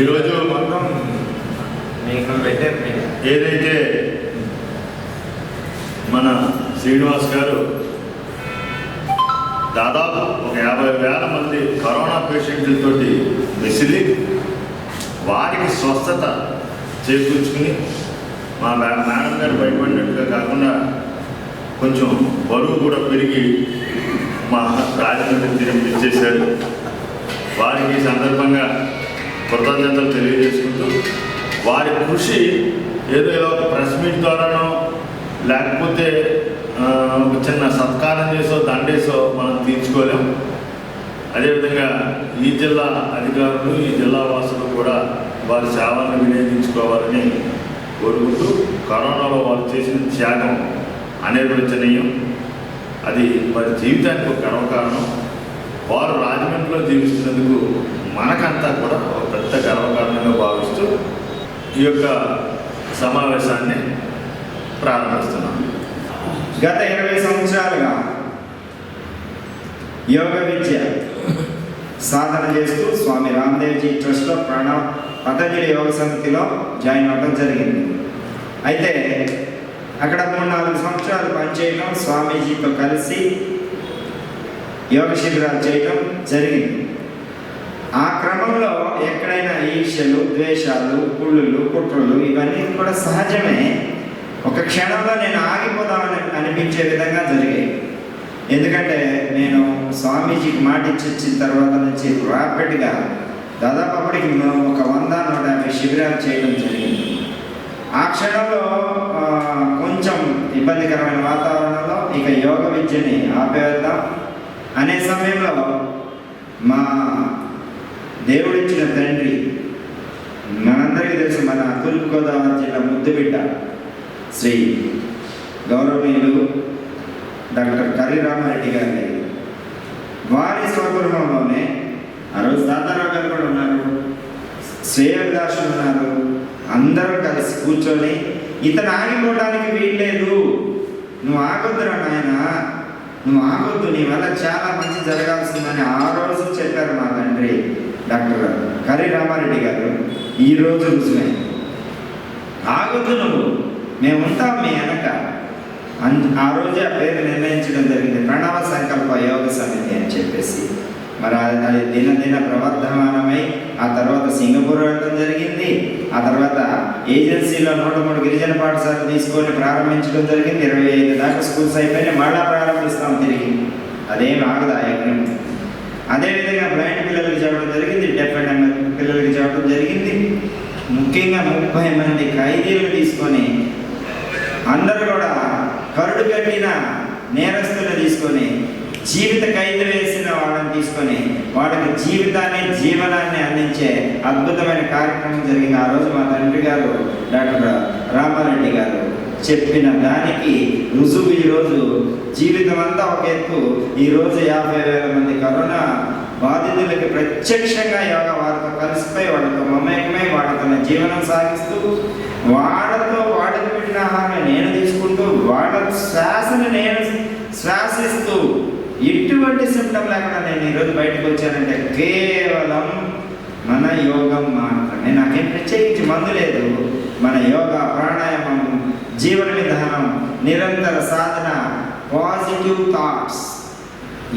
ఈరోజు మొత్తం మీకు పెట్టారు మీరు ఏదైతే మన శ్రీనివాస్ గారు దాదాపు ఒక యాభై వేల మంది కరోనా పేషెంట్లతోటి మెసిలి వారికి స్వస్థత చేకూర్చుకుని మా మేడం గారు భయపడినట్టుగా కాకుండా కొంచెం బరువు కూడా పెరిగి మా రాజమండ్రి తిరిగి ఇచ్చేశారు వారికి ఈ సందర్భంగా కృతజ్ఞతలు తెలియజేసుకుంటూ వారి కృషి ఏదో ఇలా ఒక ప్రెస్ మీట్ ద్వారానో లేకపోతే ఒక చిన్న సత్కారం చేసో దండేసో మనం తీర్చుకోలేం. అదేవిధంగా ఈ జిల్లా అధికారులు ఈ జిల్లా వాసులు కూడా వారి సేవలను వినియోగించుకోవాలని కోరుకుంటూ కరోనాలో వారు చేసిన త్యాగం అనిర్వచనీయం. అది వారి జీవితానికి ఒక గర్వకారణం. వారు రాజమండ్రిలో జీవిస్తున్నందుకు మనకంతా కూడా ఒక పెద్ద గర్వకారణంగా భావిస్తూ ఈ యొక్క సమావేశాన్ని ప్రారంభిస్తున్నాం. గత ఇరవై సంవత్సరాలుగా యోగ విద్య సాధన చేస్తూ స్వామి రామ్దేవ్జీ ట్రస్ట్లో ప్రాణ పతంజలి యోగ సమితిలో జాయిన్ అవ్వడం జరిగింది. అయితే అక్కడ మూడు నాలుగు సంవత్సరాలు పనిచేయడం స్వామీజీతో కలిసి యోగ శిబిరాలు చేయడం జరిగింది. ఈర్ష్యలు ద్వేషాలు కుళ్ళులు కుట్రలు ఇవన్నీ కూడా సహజమే. ఒక క్షణంలో నేను ఆగిపోదామని అనిపించే విధంగా జరిగాయి. ఎందుకంటే నేను స్వామీజీకి మాట ఇచ్చి వచ్చిన తర్వాత నుంచి ర్యాపిడ్గా దాదాపు అప్పటికి మేము ఒక వంద నూట యాభై శిబిరాలు చేయడం జరిగింది. ఆ క్షణంలో కొంచెం ఇబ్బందికరమైన వాతావరణంలో ఇక యోగ విద్యని ఆపేద్దాం అనే సమయంలో మా దేవుడిచ్చిన తండ్రి మనందరికీ తెలుసు మన తూర్పుగోదావరి జిల్లా ముద్దుబిడ్డ శ్రీ గౌరవనీయులు డాక్టర్ కరీరామారెడ్డి గారి వారి స్వగృహంలోనే ఆ రోజు తాతారావు గారు కూడా ఉన్నారు. శ్రేయదాసు ఉన్నారు. అందరూ కలిసి కూర్చొని ఇతను ఆగిపోవడానికి వీల్లేదు. నువ్వు ఆగొద్దురా నాయన. నువ్వు ఆగొద్దు. నీ వల్ల చాలా మంచి జరగాల్సిందని ఆ రోజు చెప్పారు మా తండ్రి డాక్టర్ కర్రి రామారెడ్డి గారు. ఈ రోజు ఆగదు నువ్వు మేము ఉంటాం మీ వెనక. అన్- ఆ రోజే ఆ పేరు నిర్ణయించడం జరిగింది. ప్రణవ సంకల్ప యోగ సమితి అని చెప్పేసి. మరి అది అది దినదిన ప్రవర్ధమానమై ఆ తర్వాత సింగపూర్ వెళ్ళడం జరిగింది. ఆ తర్వాత ఏజెన్సీలో నూట మూడు గిరిజన పాఠశాలలు తీసుకొని ప్రారంభించడం జరిగింది. ఇరవై ఐదు దాకా స్కూల్స్ అయిపోయినాయి. మళ్ళా ప్రారంభిస్తాం తిరిగి. అదేం ఆగదు ఆ యజ్ఞం. అదేవిధంగా బ్లైండ్ పిల్లలకి చెప్పడం జరిగింది డెఫ్ అండ్ పిల్లలకి చెప్పడం జరిగింది ముఖ్యంగా ముప్పై మంది ఖైదీలు తీసుకొని అందరూ కూడా కరుడు కట్టిన నేరస్తులు తీసుకొని జీవిత ఖైదు వేసిన వాళ్ళని తీసుకొని వాళ్ళకి జీవితాన్ని జీవనాన్ని అందించే అద్భుతమైన కార్యక్రమం జరిగింది. ఆ రోజు మా తండ్రి గారు డాక్టర్ రామారెడ్డి గారు చెప్పిన దానికి రుజువు ఈరోజు. జీవితం అంతా ఒక ఎత్తు. ఈరోజు యాభై వేల మంది కరోనా బాధితులకి ప్రత్యక్షంగా యోగా వారితో కలిసిపోయి వాళ్ళతో మమేకమై వాళ్ళతో జీవనం సాగిస్తూ వాళ్ళతో వాళ్ళకి పెట్టిన ఆహారాన్ని నేను తీసుకుంటూ వాళ్ళ శ్వాసను నేను శ్వాసిస్తూ ఎటువంటి సిమ్టమ్ లేకుండా నేను ఈరోజు బయటకు వచ్చానంటే కేవలం మన యోగం మాత్రమే. నాకేం ప్రత్యేకించి మందు లేదు. మన యోగ ప్రాణాయామం జీవన విధానం నిరంతర సాధన పాజిటివ్ థాట్స్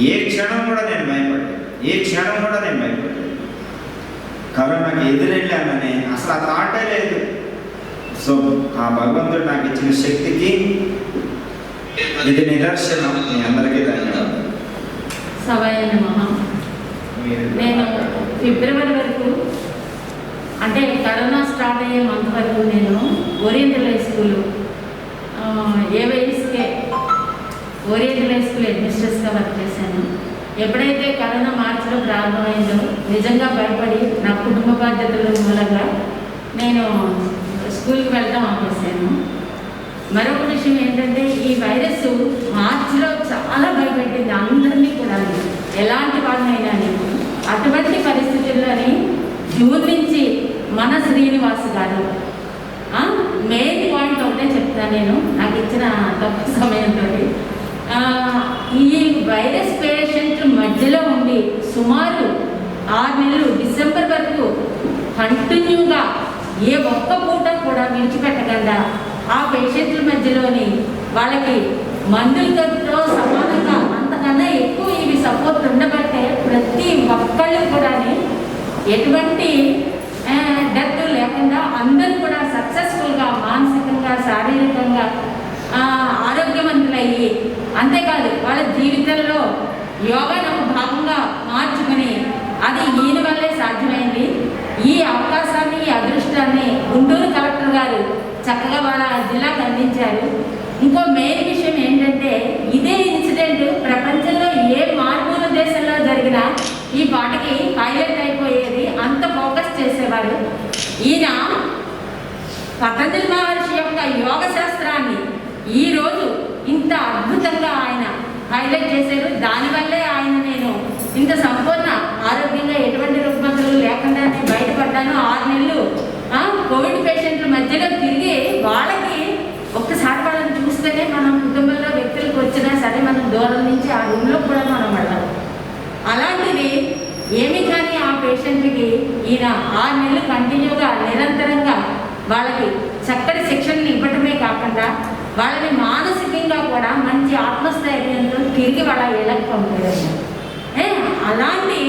ఏ క్షణం కూడా నేను భయపడ్డాను ఏ క్షణం కూడా నేను భయపడలేదు కరోనాకి ఎదురెళ్ళానని అసలు ఆ థాటే లేదు. సో ఆ భగవంతుడు నాకు ఇచ్చిన శక్తికి ఇది నిదర్శనం. మీ అందరికీ ధన్యవాదాలు. నేను ఫిబ్రవరి వరకు అంటే కరోనా స్టార్ట్ అయ్యే మంత్ వరకు నేను oriental high school AYSK oriental high school అడ్మినిస్ట్రేట్స్గా work చేశాను. ఎప్పుడైతే కరోనా మార్చిలో ప్రారంభమైందో నిజంగా భయపడి నా కుటుంబ బాధ్యతల మూలంగా నేను స్కూల్కి వెళ్దాం ఆపేసాను మరొక విషయం ఏంటంటే ఈ వైరస్ మార్చిలో చాలా భయపెట్టింది అందరినీ కూడా. ఎలాంటి వాళ్ళనైనా అటువంటి పరిస్థితుల్లోని జూన్ నుంచి మన శ్రీనివాస్ గారు మెయిన్ పాయింట్ ఒకటే చెప్తాను నేను. నాకు ఇచ్చిన తక్కువ సమయంతో ఈ వైరస్ పేషెంట్ మధ్యలో ఉండి సుమారు ఆరు నెలలు డిసెంబర్ వరకు కంటిన్యూగా ఏ ఒక్క పూట కూడా విడిచిపెట్టకుండా ఆ పేషెంట్ల మధ్యలోని వాళ్ళకి మందులతో సమానంగా అంతకన్నా ఎక్కువ ఇవి సపోర్ట్ ఉండబట్టే ప్రతి ఒక్కళ్ళు కూడా ఎటువంటి డెత్ లేకుండా అందరూ కూడా సక్సెస్ఫుల్గా మానసికంగా శారీరకంగా ఆరోగ్యవంతులయ్యి అంతేకాదు వాళ్ళ జీవితంలో యోగాను ఒక భాగంగా మార్చుకుని అది ఈయన వల్లే సాధ్యమైంది. ఈ అవకాశాన్ని ఈ అదృష్టాన్ని గుంటూరు కలెక్టర్ గారు చక్కగా వాళ్ళ జిల్లాకు అందించారు ఇంకో మెయిన్ విషయం ఏంటంటే ఇదే ఇన్సిడెంట్ ప్రపంచంలో ఏ మార్పుల దేశంలో జరిగినా ఈ పాటకి హైలైట్ అయిపోయేది అంత ఫోకస్ చేసేవారు. ఈయన పతంజలి మహర్షి యొక్క యోగ శాస్త్రాన్ని ఈ రోజు ఇంత అద్భుతంగా ఆయన హైలైట్ చేశారు. దానివల్లే ఆయన నేను ఇంత సంపూర్ణ ఆరోగ్యంగా ఎటువంటి రుగ్మతలు నేను బయటపడ్డాను. ఆరు నెలలు కోవిడ్ పేషెంట్ల మధ్యలో తిరిగి వాళ్ళకి ఒక్కసారి వాళ్ళని చూస్తేనే మనం కుటుంబంలో వ్యక్తులకు వచ్చినా సరే మనం దూరం నుంచి ఆ రూమ్లో కూడా మనం వెళ్ళాలి అలాంటిది ఏమి కానీ ఆ పేషెంట్కి ఈయన ఆరు నెలలు కంటిన్యూగా నిరంతరంగా వాళ్ళకి చక్కటి శిక్షణని ఇవ్వటమే కాకుండా వాళ్ళని మానసికంగా కూడా మంచి ఆత్మస్థైర్యంతో తిరిగి వాళ్ళ ఇళ్ళకి పంపారు అలాంటి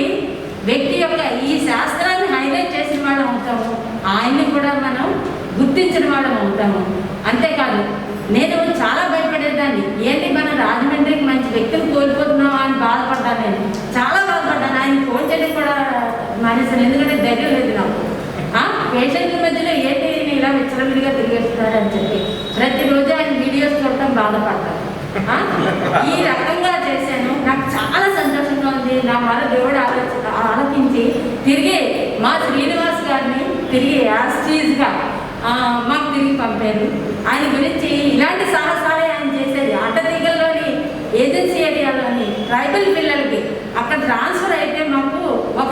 వ్యక్తి యొక్క ఈ శాస్త్రాన్ని హైలైట్ చేసిన వాళ్ళం అవుతాము. ఆయన్ని కూడా మనం గుర్తించిన వాళ్ళం అవుతాము. అంతేకాదు నేను చాలా భయపడేదాన్ని. ఏంటి మన రాజమండ్రికి మంచి వ్యక్తులు కోల్పోతున్నావా అని బాధపడ్డాను నేను. చాలా బాధపడ్డాను. ఆయన ఫోన్ చేయడం కూడా మానేశాను. ఎందుకంటే ధైర్యం లేదు నాకు. ఆ, పేషెంట్ల మధ్యలో ఏంటి ఇలా విచ్చలవిడిగా తిరిగేస్తున్నారు అని చెప్పి ప్రతిరోజు వీడియోస్ చూడటం బాధపడతాను ఈ రకంగా చేశాను. నాకు చాలా సంతోషంగా ఉంది. నా మన దేవుడు ఆలోచి ఆలోచించి తిరిగి మా శ్రీనివాస్ గారిని తిరిగి యాస్టీజ్గా మాకు తిరిగి పంపారు. ఆయన గురించి ఇలాంటి సాహసాలే ఆయన చేసేది అడ్డదిగల్లోని ఏజెన్సీ ఏరియాలోని ట్రైబల్ పిల్లలకి అక్కడ ట్రాన్స్ఫర్ అయితే మాకు ఒక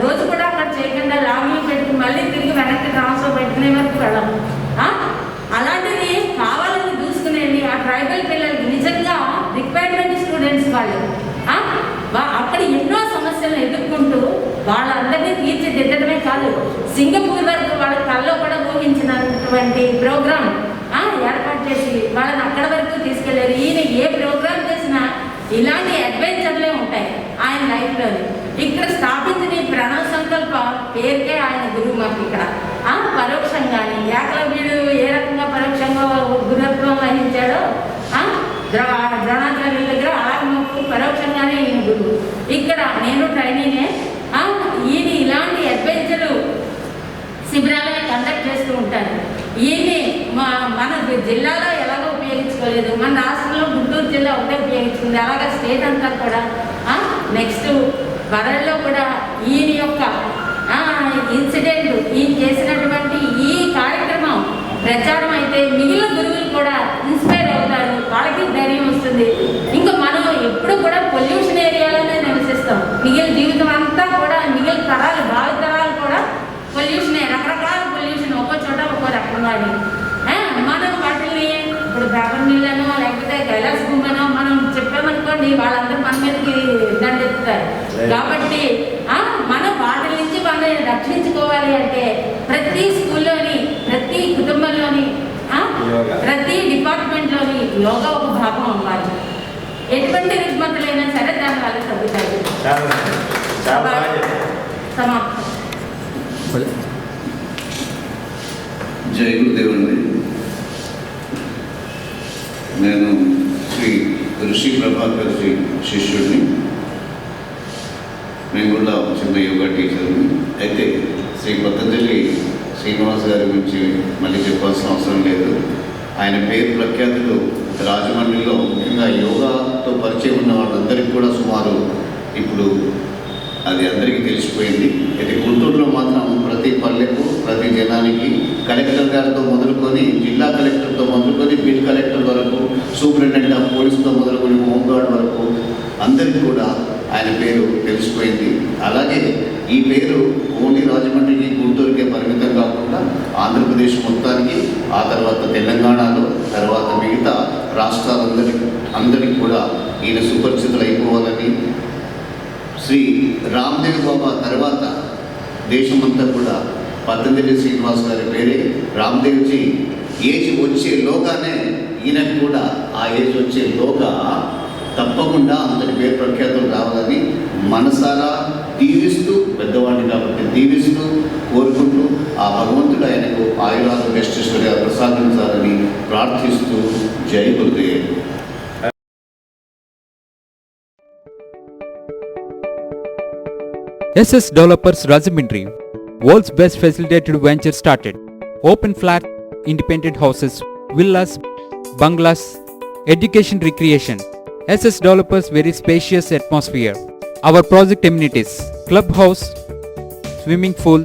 రోజు కూడా అక్కడ చేయకుండా లాగిన్ పెట్టుకుని మళ్ళీ తిరిగి వెనక్కి ట్రాన్స్ఫర్ పెట్టుకునే వరకు వెళ్ళాము ఆ? అలాంటిది కావాలని చూసుకునేది ఆ ట్రైబల్ పిల్లలకి నిజంగా రిక్వైర్మెంట్ స్టూడెంట్స్ వాళ్ళు ఆ? వా- అక్కడ ఎన్నో సమస్యలను ఎదుర్కొంటూ వాళ్ళందరినీ తీర్చిదిద్దడమే కాదు సింగపూర్ వరకు వాళ్ళ కల్లో కూడా ఊహించినటువంటి ప్రోగ్రామ్ ఏర్పాటు చేసి వాళ్ళని అక్కడ వరకు తీసుకెళ్ళారు ఈయన ఏ ప్రోగ్రామ్ చేసినా ఇలాంటి అడ్వెంచర్లే ఉంటాయి ఆయన లైఫ్లోని ఇక్కడ స్థాపించిన ఈ ప్రణవ సంకల్ప పేరుకే ఆయన గురువు మాకు ఇక్కడ. ఆ పరోక్షంగానే. ఏకలవ్యుడు ఏ రకంగా పరోక్షంగా గురుత్వం వహించాడో ఆ ద్రవ ద్రోణాచార్యుల దగ్గర అలా మాకు పరోక్షంగానే ఈయన గురువు. ఇక్కడ నేను ట్రైనీనే ఆ, ఈయన ఇలాంటి అడ్వెంచరు శిబిరాలను కండక్ట్ చేస్తూ ఉంటాను ఈయన్ని మా మన జిల్లాలో ఎలాగో ఉపయోగించుకోలేదు. మన రాష్ట్రంలో గుంటూరు జిల్లా ఒకటే ఉపయోగించుకుంది. అలాగే స్టేట్ అంతా కూడా నెక్స్ట్ వరల్డ్లో కూడా ఈయన యొక్క ఇన్సిడెంట్ ఈయన చేసినటువంటి ఈ కార్యక్రమం ప్రచారం అయితే మిగిలిన గురువులు కూడా ఇన్స్పైర్ అవుతారు. వాళ్ళకి ధైర్యం వస్తుంది. ఇంకా మనం ఎప్పుడు కూడా పొల్యూషన్ ఏరియాలోనే నివసిస్తాం. మిగిలిన జీవితం అంతా కూడా మిగిలిన తరాలు భావి తరాలు కూడా పొల్యూషనే రకరకాల పొల్యూషన్ ఒక్కో చోట ఒక్కో రకంగా మనం వాటిని ఇప్పుడు మిల్లనో లేకపోతే కైలాస్ గుమ్మనో మనం చెప్పామనుకోండి వాళ్ళందరూ మన మీదకి దండెత్తుతారు. కాబట్టి నుంచి మనం రక్షించుకోవాలి అంటే ప్రతి స్కూల్లోని ప్రతి కుటుంబంలోని. ప్రతి డిపార్ట్మెంట్లోని యోగా ఒక భాగం అవ్వాలి. ఎటువంటి రుగ్మతులైనా సరే దాని వల్ల తగ్గుతాయి. జై గురుదేవండి నేను శ్రీ ఋషి ప్రభాకర్ శ్రీ శిష్యుడిని. నేను కూడా చిన్న యోగా టీచర్ని. అయితే శ్రీ పతంజలి శ్రీనివాస్ గారి గురించి మళ్ళీ చెప్పాల్సిన అవసరం లేదు. ఆయన పేరు ప్రఖ్యాతులు రాజమండ్రిలో ముఖ్యంగా యోగాతో పరిచయం ఉన్న వాళ్ళందరికీ కూడా సుమారు ఇప్పుడు అది అందరికీ తెలిసిపోయింది. అయితే గుంటూరులో మాత్రం ప్రతి పల్లెకు ప్రతి జనానికి కలెక్టర్ గారితో మొదలుకొని జిల్లా కలెక్టర్తో మొదలుకొని బిల్ కలెక్టర్ వరకు సూపరింటెండెంట్ ఆఫ్ పోలీస్తో మొదలుకొని హోంగార్డ్ వరకు అందరికీ కూడా ఆయన పేరు తెలిసిపోయింది. అలాగే ఈ పేరు రాజమండ్రికి గుంటూరుకే పరిమితం కాకుండా ఆంధ్రప్రదేశ్ మొత్తానికి ఆ తర్వాత తెలంగాణలో తర్వాత మిగతా రాష్ట్రాలందరికీ అందరికీ కూడా ఈయన సుపరిచితులు అయిపోవాలని శ్రీ రామ్దేవ్ బాబా తర్వాత దేశమంతా కూడా పతంజలి శ్రీనివాస్ గారి పేరే రామ్దేవ్జీ. ఏజ్ వచ్చే లోగానే ఈయనకు కూడా ఆ ఏజ్ వచ్చే లోగా తప్పకుండా అందరి పేరు ప్రఖ్యాతులు రావాలని మనసారా దీవిస్తూ పెద్దవాళ్ళు కాబట్టి దీవిస్తూ కోరుకుంటూ ఆ భగవంతుడు ఆయనకు ఆయురాలు వెస్టేశ్వరిగా ప్రసాదించాలని ప్రార్థిస్తూ జై Gurudev SS Developers Rajamindri, world's best facilitated venture started. Open flat, independent houses, villas, bungalows, education recreation. SS Developers very spacious atmosphere. Our project amenities, clubhouse, swimming pool,